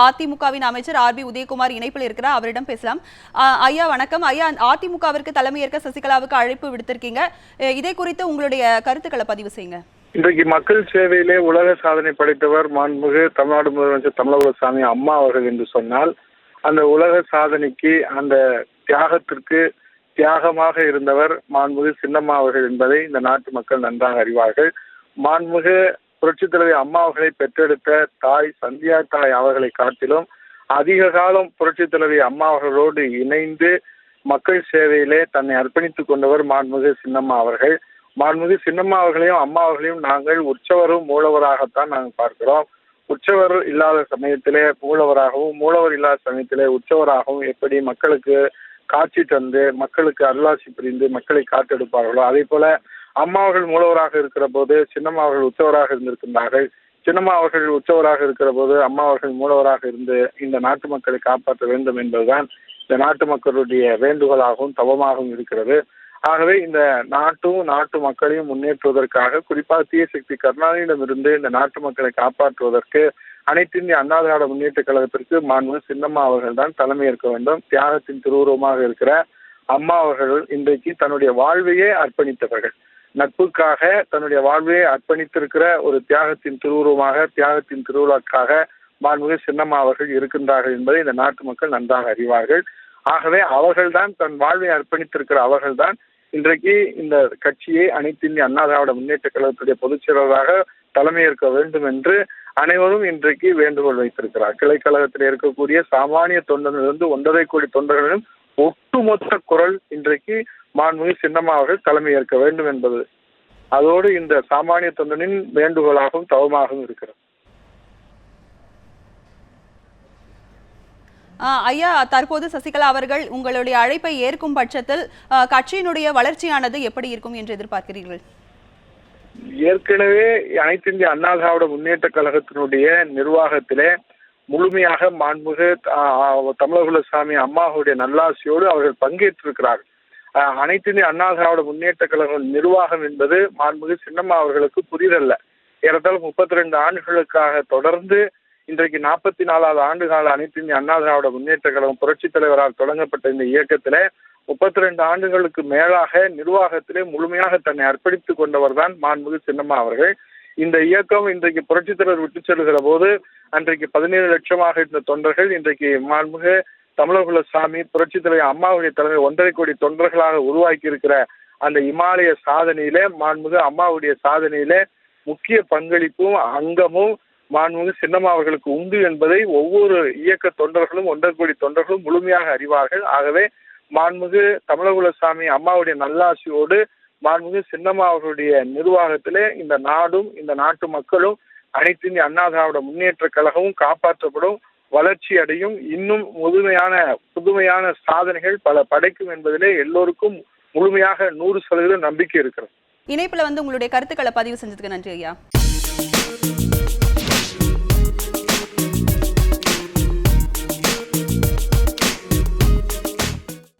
அதிமுகவின் அமைச்சர் R B Udhayakumar இணைப்பில் இருக்கிறார். அவரிடம் பேசலாம். ஐயா வணக்கம். ஐயா அதிமுகவிற்கு தலைமையேற்க சசிகலாவுக்கு அழைப்பு விடுத்திருக்கீங்க. இதை குறித்து உங்களுடைய கருத்துக்களை பதிவு செய்யுங்க. இன்றைக்கு மக்கள் சேவையிலே உலக சாதனை படைத்தவர் மாண்புமிகு தமிழ்நாடு முதலமைச்சர் தமிழகசாமி அம்மா அவர்கள் என்று சொன்னால் அந்த உலக சாதனைக்கு அந்த தியாகத்திற்கு தியாகமாக இருந்தவர் மாண்புமிகு சின்னம்மா அவர்கள் என்பதை இந்த நாட்டு மக்கள் நன்றாக அறிவார்கள். மாண்புமிகு புரட்சித் தலைவி அம்மா அவர்களை பெற்றெடுத்த தாய் சந்தியா தாய் அவர்களை காட்டிலும் அதிக காலம் புரட்சித் தலைவி அம்மா அவர்களோடு இணைந்து மக்கள் சேவையிலே தன்னை அர்ப்பணித்துக் கொண்டவர் மாண்புமிகு சின்னம்மா அவர்கள். மாண்புமிகு சின்னம்மா அவர்களையும் அம்மா அவர்களையும் நாங்கள் உற்சவரும் மூலவராகத்தான் நாங்கள் பார்க்கிறோம். உற்சவர் இல்லாத சமயத்திலே மூலவராகவும் மூலவர் இல்லாத சமயத்திலே உற்சவராகவும் எப்படி மக்களுக்கு காட்சி தந்து மக்களுக்கு அருளாசி புரிந்து மக்களை காத்தெடுப்பார்களோ அதே போல அம்மா அவர்கள் மூலவராக இருக்கிற போது சின்னம்மா அவர்கள் உற்சவராக இருந்திருக்கின்றார்கள். சின்னம்மா அவர்கள் உற்சவராக இருக்கிற போது அம்மா அவர்கள் மூலவராக இருந்து இந்த நாட்டு மக்களை காப்பாற்ற வேண்டும் என்பதுதான் இந்த நாட்டு மக்களுடைய வேண்டுகோளாகவும் தவமாகவும் இருக்கிறது. ஆகவே இந்த நாட்டும் நாட்டு மக்களையும் முன்னேற்றுவதற்காக குறிப்பாக தீயசக்தி கருணாநிதியிடமிருந்து இந்த நாட்டு மக்களை காப்பாற்றுவதற்கு அனைத்து இந்திய அண்ணா திராவிட முன்னேற்ற கழகத்திற்கு மாண்பு சின்னம்மா அவர்கள் தான் தலைமையேற்க வேண்டும். தியாகத்தின் திருவுருவமாக இருக்கிற அம்மா அவர்கள் இன்றைக்கு தன்னுடைய வாழ்வையே அர்ப்பணித்தவர்கள். நட்புக்காக தன்னுடைய வாழ்வையை அர்ப்பணித்திருக்கிற ஒரு தியாகத்தின் திருவுருவமாக தியாகத்தின் திருவிழாக்காக மாண்புமிகு சின்னம்மா அவர்கள் இருக்கின்றார்கள் என்பதை இந்த நாட்டு மக்கள் நன்றாக அறிவார்கள். ஆகவே அவர்கள்தான் தன் வாழ்வை அர்ப்பணித்திருக்கிற அவர்கள்தான் இன்றைக்கு இந்த கட்சியை அனைத்து இந்திய அண்ணா திராவிட முன்னேற்ற கழகத்துடைய பொதுச் செயலராக தலைமையேற்க வேண்டும் என்று அனைவரும் இன்றைக்கு வேண்டுகோள் வைத்திருக்கிறார். கிளைக்கழகத்தில் இருக்கக்கூடிய சாமானிய தொண்டரிலிருந்து ஒன்றரை கோடி தொண்டர்களிலும் ஒட்டுமொத்த குரல் இன்றைக்கு மாண்புமிகு சின்னம்மா அவர்கள் தலைமையேற்க வேண்டும் என்பது. அதோடு இந்த சாமானிய தொண்டனின் வேண்டுகோளாகவும் தவமாகவும் இருக்கிறது. ஐயா தற்போது சசிகலா அவர்கள் உங்களுடைய அழைப்பை ஏற்கும் பட்சத்தில் கட்சியினுடைய வளர்ச்சியானது எப்படி இருக்கும் என்று எதிர்பார்க்கிறீர்கள்? ஏற்கனவே அனைத்து இந்திய அண்ணா திராவிட முன்னேற்ற கழகத்தினுடைய நிர்வாகத்திலே முழுமையாக மாண்புமிகு தமிழகுலசாமி அம்மாவுடைய நல்லாசியோடு அவர்கள் பங்கேற்றிருக்கிறார்கள். அனைத்து இந்திய அண்ணா திராவிட முன்னேற்ற கழகம் நிர்வாகம் என்பது மாண்புமிகு சின்னம்மா அவர்களுக்கு புரிதல்ல ஏறத்தாழ முப்பத்தி ரெண்டு ஆண்டுகளுக்காக தொடர்ந்து இன்றைக்கு நாற்பத்தி நாலாவது ஆண்டு கால அனைத்து இந்திய அண்ணா திராவிட முன்னேற்ற கழகம் புரட்சித் தலைவரால் தொடங்கப்பட்ட இந்த இயக்கத்திலே முப்பத்தி ரெண்டு ஆண்டுகளுக்கு மேலாக நிர்வாகத்திலே முழுமையாக தன்னை அர்ப்பணித்துக் கொண்டவர் தான் மாண்புமிகு சின்னம்மா அவர்கள். இந்த இயக்கம் இன்றைக்கு புரட்சித் தலைவர் விட்டு செல்கிற போது அன்றைக்கு பதினேழு லட்சமாக இருந்த தொண்டர்கள் இன்றைக்கு மாண்புமிகு தமிழகுல சாமி புரட்சி தலைவர் அம்மாவுடைய தலைமை ஒன்றரை கோடி தொண்டர்களாக உருவாக்கி இருக்கிற அந்த இமாலய சாதனையிலே மாண்புமிகு அம்மாவுடைய சாதனையிலே முக்கிய பங்களிப்பும் அங்கமும் மாண்புமிகு சின்னம்மா அவர்களுக்கு உண்டு என்பதை ஒவ்வொரு இயக்க தொண்டர்களும் ஒன்றரை கோடி தொண்டர்களும் முழுமையாக அறிவார்கள். ஆகவே மாண்புமிகு தமிழகுலசாமி அம்மாவுடைய நல்லாசியோடு மாண்புமிகு சின்னம்மா அவர்களுடைய நிர்வாகத்திலே இந்த நாடும் இந்த நாட்டு மக்களும் அனைத்து இந்திய அண்ணா திராவிட முன்னேற்ற கழகமும் காப்பாற்றப்படும். வளர்ச்சி அடையும். இன்னும் முழுமையான புதுமையான சாதனைகள் பல படைக்கும் என்பதிலே எல்லோருக்கும் முழுமையாக நூறு சதவீதம் நம்பிக்கை இருக்கிறது. இணைப்புல வந்து உங்களுடைய கருத்துக்களை பதிவு செஞ்சதுக்கு நன்றி ஐயா.